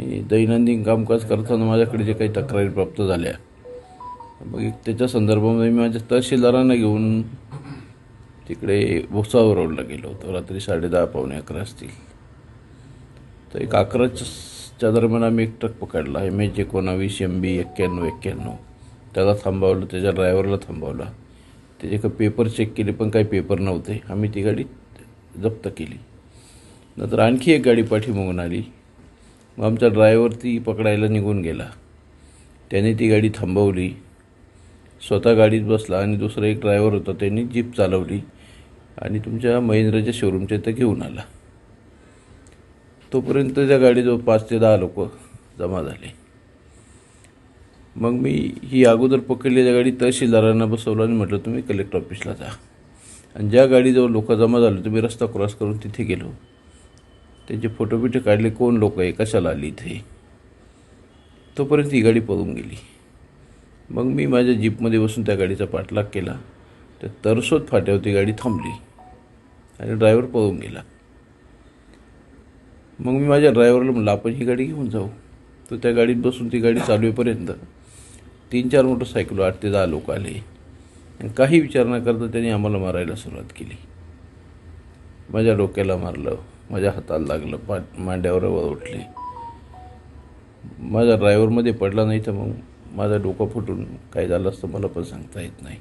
आणि दैनंदिन कामकाज करताना माझ्याकडे जे काही तक्रारी प्राप्त झाल्या मग एक त्याच्या संदर्भामध्ये मी माझ्या तहसीलदारांना घेऊन तिकडे भुसावर रोडला गेलो होतो. रात्री साडेदहा पावणे अकरा असतील. तर एक अकराच्या दरम्यान आम्ही एक ट्रक पकडला. एम एच एकोणावीस एम बी एक्क्याण्णव एक्क्याण्णव. त्याला थांबवलं त्याच्या ड्रायव्हरला थांबवला. त्याचे काही पेपर चेक केले पण काही पेपर नव्हते. आम्ही ती गाडी जप्त केली. नंतर आणखी एक गाडी पाठीमागून आली. मग आमचा ड्रायव्हर ती पकडायला निघून गेला. त्याने ती गाडी थांबवली. स्वतः गाडीत बसला आणि दुसरा एक ड्रायव्हर होता त्यांनी जीप चालवली आणि तुमच्या महिंद्राच्या शोरूमच्या इथं घेऊन आला. तोपर्यंत त्या गाडीजवळ पाच ते दहा लोक जमा झाले. मग मी ही अगोदर पकडलेल्या गाडी तहसीलदारांना बसवलं आणि म्हटलं तुम्ही कलेक्टर ऑफिसला जा. आणि ज्या गाडीजवळ लोक जमा झाले तुम्ही रस्ता क्रॉस करून तिथे गेलो. त्यांचे फोटो बिटो काढले कोण लोक आहे? कशाला आली इथे? तोपर्यंत ही गाडी पळून गेली. मग मी माझ्या जीपमध्ये बसून त्या गाडीचा पाठलाग केला. तर तरसोद फाट्यावरती गाडी थांबली आणि ड्रायव्हर पळून गेला. मग मी माझ्या ड्रायव्हरला म्हणलं आपण ही गाडी घेऊन जाऊ. तर त्या गाडीत बसून ती गाडी चालवेपर्यंत तीन चार मोटरसायकल आठ ते दहा लोक आले. आणि काही विचार न करता त्यांनी आम्हाला मारायला सुरुवात केली. माझ्या डोक्याला मारलं. माझ्या हाताला लागलं. पा मांड्यावर उठले. माझा ड्रायव्हरमध्ये पडला नाही तर मग माझा डोकं फुटून काय झालं असतं मला पण सांगता येत नाही.